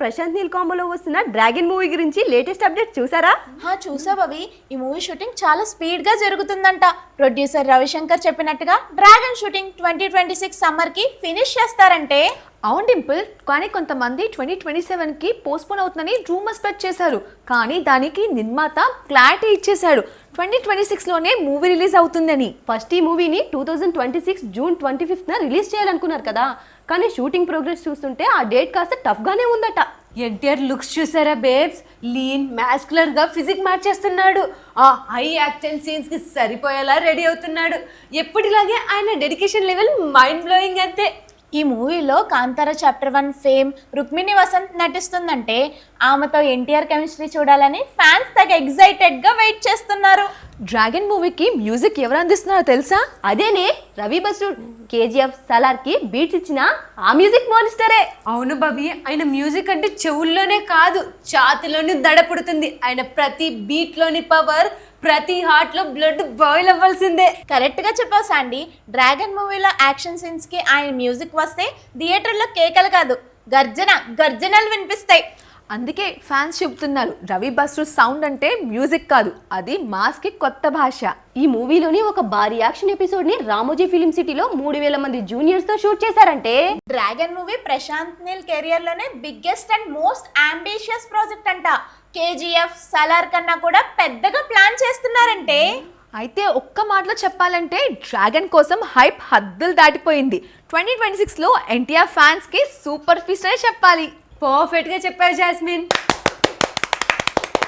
ప్రశాంత్ నీల్ కాంబోలో వస్తున్న dragon movie గురించి లేటెస్ట్ అప్డేట్ చూసారా? హా చూసా భవి ఈ మూవీ షూటింగ్ చాలా స్పీడ్గా జరుగుతుందంట. ప్రొడ్యూసర్ రవిశంకర్ చెప్పినట్టుగా Dragon shooting twenty twenty six సమ్మర్కి ఫినిష్ చేస్తారంటే? అవును డింపుల్ కానీ కొంతమంది ట్వంటీ ట్వంటీ సెవెన్కి పోస్ట్పోన్ అవుతుందని రూమర్ స్ప్రెడ్ చేశారు. కానీ దానికి నిర్మాత క్లారిటీ ఇచ్చేశాడు. ట్వంటీ ట్వంటీ సిక్స్లోనే మూవీ రిలీజ్ అవుతుందని. ఫస్ట్ ఈ మూవీని two thousand twenty six June twenty ఫిఫ్త్న release చేయాలనుకున్నారు కదా. కానీ షూటింగ్ ప్రోగ్రెస్ చూస్తుంటే ఆ డేట్ కాస్త టఫ్గానే ఉందట. ఎన్టీఆర్ లుక్స్ చూసారా బేబ్స్ లీన్ మ్యాస్కులర్గా ఫిజిక్ మార్చేస్తున్నాడు ఆ హై యాక్షన్ సీన్స్కి సరిపోయేలా రెడీ అవుతున్నాడు. ఎప్పటిలాగే ఆయన డెడికేషన్ లెవెల్ మైండ్ బ్లోయింగ్ అంతే. ఈ మూవీలో Kantara chapter one fame Rukmini Vasanth నటిస్తుందంటే ఆమెతో ఎన్టీఆర్ కెమిస్ట్రీ చూడాలని ఫ్యాన్స్ తెగ ఎగ్జైటెడ్గా వెయిట్ చేస్తున్నారు. డ్రాగన్ మూవీకి మ్యూజిక్ ఎవరు అందిస్తున్నారో తెలుసా? అదేనే రవి బస్రు కేజీఎఫ్ సలార్కి బీట్స్ ఇచ్చిన ఆ మ్యూజిక్ మానిస్టరే. అవును బాబీ ఆయన మ్యూజిక్ అంటే చెవుల్లోనే కాదు ఛాతిలోని దడ పుడుతుంది. ఆయన ప్రతి బీట్లోని పవర్ ప్రతి హార్ట్లో బ్లడ్ బాయిల్ అవ్వాల్సిందే. కరెక్ట్గా చెప్పావు సాండి డ్రాగన్ మూవీలో యాక్షన్ సీన్స్కి ఆయన మ్యూజిక్ వస్తే థియేటర్లో కేకలు కాదు. గర్జన గర్జనలు వినిపిస్తాయి. అందుకే ఫ్యాన్స్ చెబుతున్నారు రవి బస్రు సౌండ్ అంటే మ్యూజిక్ కాదు అది మాస్కి కొత్త భాష. ఈ మూవీలోని ఒక భారీ యాక్షన్ ఎపిసోడ్ని రామోజీ ఫిలిం సిటీలో మూడు వేల మంది జూనియర్స్తో షూట్ చేశారంటే? Dragon movie Prashanth Neel కెరియర్లోనే biggest and most ambitious project అంట. కేజీఎఫ్ సలార్ కన్నా కూడా పెద్దగా ప్లాన్ చేస్తున్నారంటే? అయితే ఒక్క మాటలో చెప్పాలంటే డ్రాగన్ కోసం హైప్ హద్దులు దాటిపోయింది. ట్వంటీ ట్వంటీ సిక్స్లో ఎన్టీఆర్ ఫ్యాన్స్కి సూపర్ ఫీస్ట్ అనే చెప్పాలి. పర్ఫెక్ట్గా చెప్పారు Jasmine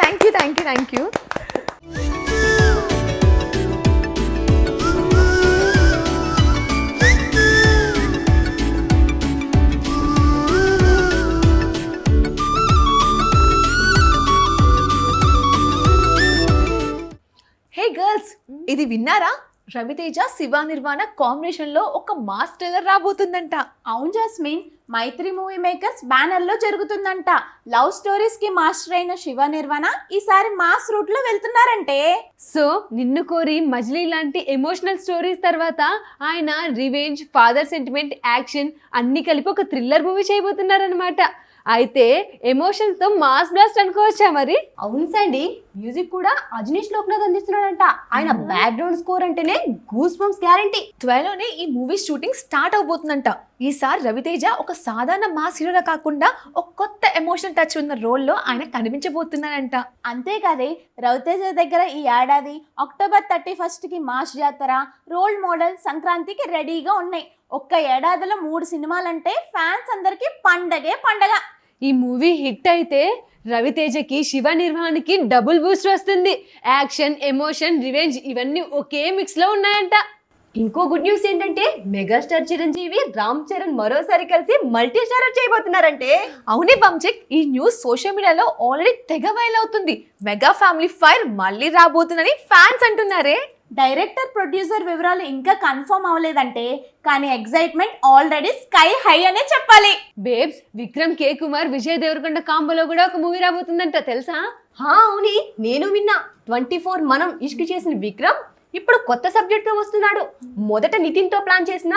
thank you thank you thank you hey girls ఇది విన్నారా? రవితేజ శివ నిర్వాణ కాంబినేషన్లో ఒక మాస్ ట్రైలర్ రాబోతుందంట. అవును జాస్మిన్ మైత్రి మూవీ మేకర్స్ బ్యానర్లో జరుగుతుందంట. లవ్ స్టోరీస్కి మాస్టర్ అయిన శివ నిర్వాణ ఈసారి మాస్ రూట్లో వెళ్తున్నారంటే. సో నిన్ను కోరి మజిలీ లాంటి ఎమోషనల్ స్టోరీస్ తర్వాత ఆయన రివెంజ్ ఫాదర్ సెంటిమెంట్ యాక్షన్ అన్ని కలిపి ఒక థ్రిల్లర్ మూవీ చేయబోతున్నారనమాట అయితే ఎమోషన్స్తో మాస్ బ్లాస్ట్ అనుకోవచ్చా మరి? అవును సండి. మ్యూజిక్ కూడా అజనీష్ లోక్నాథ్ అందిస్తున్నాడంట. ఆయన బ్యాక్గ్రౌండ్ స్కోర్ అంటేనే గూస్ బంప్స్ గ్యారంటీ త్వరలోనే ఈ మూవీ షూటింగ్ స్టార్ట్ అవబోతుందంట. ఈసారి రవితేజ ఒక సాధారణ మాస్ హీరోలా కాకుండా ఒక కొత్త ఎమోషనల్ టచ్ ఉన్న రోల్లో ఆయన కనిపించబోతున్నాడంట. అంతేకాదే రవితేజ దగ్గర ఈ ఏడాది అక్టోబర్ థర్టీ ఫస్ట్కి మాస్ జాతర రోల్ మోడల్ సంక్రాంతికి రెడీగా ఉన్నాయి. ఒక్క ఏడాదిలో మూడు సినిమాలంటే ఫ్యాన్స్ అందరికి పండగే పండగ. ఈ మూవీ హిట్ అయితే రవితేజకి శివ నిర్వహణకి డబుల్ బూస్ట్ వస్తుంది. యాక్షన్ ఎమోషన్ రివెంజ్ ఇవన్నీ ఒకే మిక్స్లో ఉన్నాయంట. ఇంకో గుడ్ న్యూస్ ఏంటంటే మెగాస్టార్ చిరంజీవి రామ్ చరణ్ మరోసారి కలిసి మల్టీ స్టారర్ చేయబోతున్నారంటే. అవునే బంచెక్ ఈ న్యూస్ సోషల్ మీడియాలో ఆల్రెడీ తెగ వైల్ అవుతుంది. మెగా ఫ్యామిలీ ఫైర్ మళ్ళీ రాబోతుందని ఫ్యాన్స్ అంటున్నారే. డైరెక్టర్ ప్రొడ్యూసర్ వివరాలు ఇంకా కన్ఫర్మ్ అవ్వలేదంటే కానీ ఎగ్జైట్మెంట్ ఆల్రెడీ స్కై హై అనే చెప్పాలి. Babes Vikram K. Kumar Vijay Devarakonda కాంబోలో కూడా ఒక మూవీ రాబోతుందంట తెలుసా? హా అవుని. నేను విన్నా. ట్వంటీ ఫోర్ మనం ఇష్క్ చేసిన విక్రమ్ ఇప్పుడు కొత్త సబ్జెక్ట్తో వస్తున్నాడు. మొదట నితిన్తో ప్లాన్ చేసిన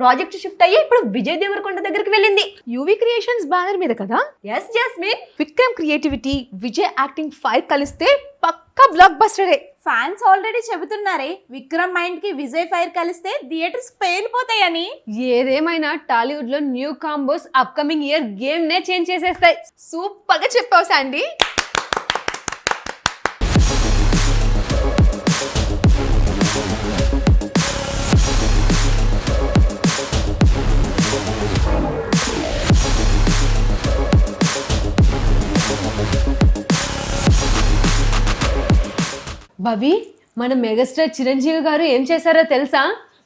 ప్రాజెక్ట్ షిఫ్ట్ అయ్యి ఇప్పుడు విజయ్ దేవరకొండ దగ్గరికి వెళ్ళింది. యూవి క్రియేషన్స్ బ్యానర్ మీద కదా? Yes Jasmine Vikram creativity Vijay acting fire కలిస్తే పక్కా బ్లాక్ బస్టరే ఫ్యాన్స్ ఆల్రెడీ చెబుతున్నారే విక్రమ్ మైండ్కి విజయ్ ఫైర్ కలిస్తే థియేటర్స్ పేలిపోతాయని. ఏదేమైనా టాలీవుడ్లో new combos upcoming year game నే చేంజ్ చేసేస్తాయి. సూపర్గా చెప్పావు శాండీ భవి మన మెగాస్టార్ చిరంజీవి గారు ఏం చేశారో తెలుసా?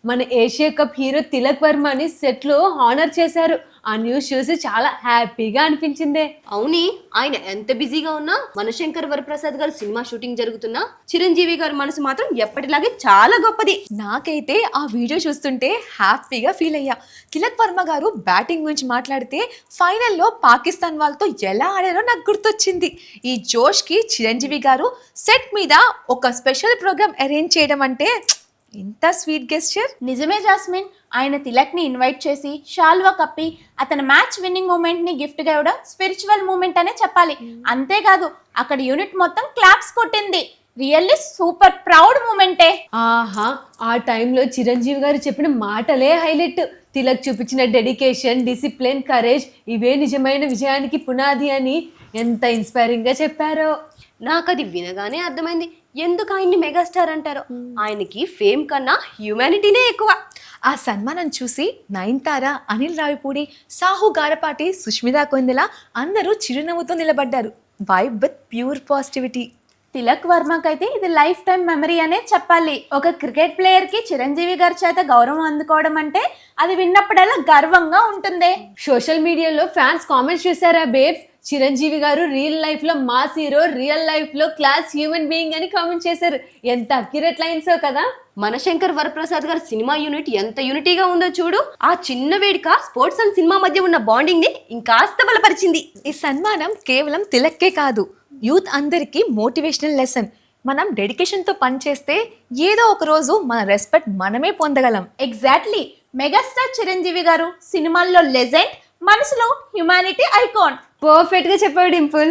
మన ఏషియా కప్ హీరో తిలక్ వర్మని సెట్లో హానర్ చేశారు. ఆ న్యూస్ చూసి చాలా హ్యాపీగా అనిపించిందే. అవుని. ఆయన ఎంత బిజీగా ఉన్నా మనశంకర్ వరప్రసాద్ గారు సినిమా షూటింగ్ జరుగుతున్నా చిరంజీవి గారి మనసు మాత్రం ఎప్పటిలాగే చాలా గొప్పది. నాకైతే ఆ వీడియో చూస్తుంటే హ్యాపీగా ఫీల్ అయ్యా. తిలక్ వర్మ గారు బ్యాటింగ్ గురించి మాట్లాడితే ఫైనల్లో పాకిస్తాన్ వాళ్ళతో ఎలా ఆడారో నాకు గుర్తొచ్చింది. ఈ జోష్కి చిరంజీవి గారు సెట్ మీద ఒక స్పెషల్ ప్రోగ్రామ్ అరేంజ్ చేయడం అంటే ఇంత స్వీట్ గెస్చర్? నిజమే జాస్మిన్. ఆయన తిలక్ని ఇన్వైట్ చేసి షాల్వా కప్పి అతని మ్యాచ్ విన్నింగ్ మూమెంట్ని గిఫ్ట్గా ఇవ్వడం స్పిరిచువల్ మూమెంట్ అనే చెప్పాలి. అంతేకాదు అక్కడ యూనిట్ మొత్తం క్లాప్స్ కొట్టింది. రియల్లీ సూపర్ ప్రౌడ్ మూమెంటే ఆహా ఆ టైంలో చిరంజీవి గారు చెప్పిన మాటలే హైలైట్ తిలక్ చూపించిన డెడికేషన్ డిసిప్లిన్ కరేజ్ ఇవే నిజమైన విజయానికి పునాది అని ఎంత ఇన్స్పైరింగ్గా చెప్పారో. నాకు అది వినగానే అర్థమైంది. ఎందుకు ఆయన్ని మెగాస్టార్ అంటారో? ఆయనకి ఫేమ్ కన్నా హ్యూమానిటీనే ఎక్కువ. ఆ సన్మానం చూసి నయన్తార అనిల్ రావిపూడి సాహు గారపాటి సుష్మితా కొందెల అందరూ చిరునవ్వుతో నిలబడ్డారు. Vibe with pure positivity Tilak వర్మకైతే ఇది లైఫ్ టైం మెమరీ అనే చెప్పాలి. ఒక క్రికెట్ ప్లేయర్కి చిరంజీవి గారి చేత గౌరవం అందుకోవడం అంటే అది విన్నప్పుడల్లా గర్వంగా ఉంటుంది. సోషల్ మీడియాలో ఫ్యాన్స్ కామెంట్స్ చూసారా బేబ్స్? చిరంజీవి గారు రియల్ లైఫ్లో మాస్ హీరో రియల్ లైఫ్లో క్లాస్ హ్యూమన్ బీయింగ్ అని కామెంట్ చేశారు. ఎంత అక్యురేట్ లైన్స్ కదా? మన శంకర్ వరప్రసాద్ గారి సినిమా యూనిట్ ఎంత యూనిటీగా ఉందో చూడు. ఆ చిన్న వేడుక స్పోర్ట్స్ అండ్ సినిమా మధ్య ఉన్న బాండింగ్ని ఇంకాస్త బలపరిచింది. ఈ సన్మానం కేవలం తిలక్కే కాదు యూత్ అందరికీ మోటివేషనల్ లెసన్ మనం డెడికేషన్తో పనిచేస్తే ఏదో ఒక రోజు మన రెస్పెక్ట్ మనమే పొందగలం. ఎగ్జాక్ట్లీ మెగాస్టార్ చిరంజీవి గారు సినిమాల్లో లెజెండ్ మనసులో హ్యుమానిటీ ఐకాన్ పర్ఫెక్ట్గా చెప్పావు డింపుల్.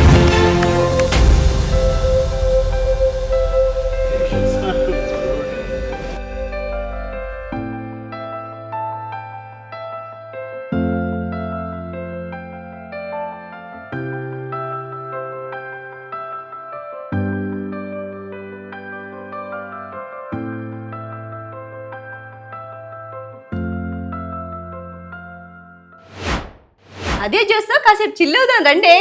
అదే చూస్తా కాసేపు చిల్లవుదాం రండి.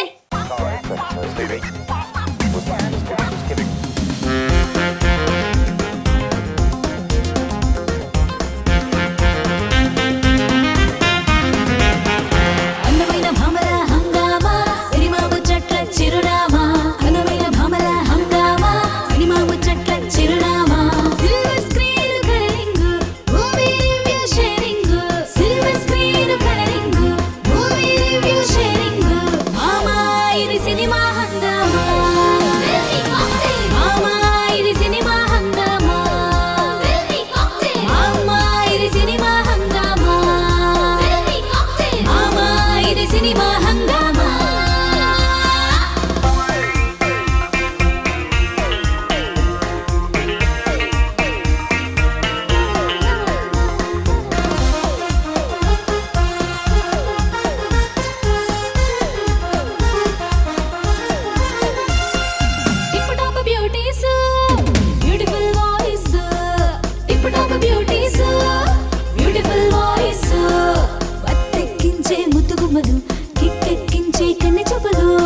పూలు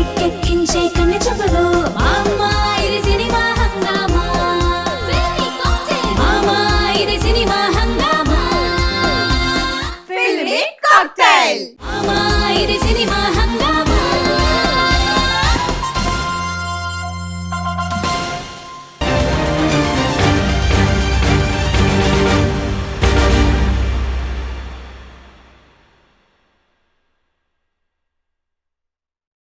ఎక్కెక్కించే కన్నె చెప్పులు మా అమ్మ ఇది సినిమా సినిమా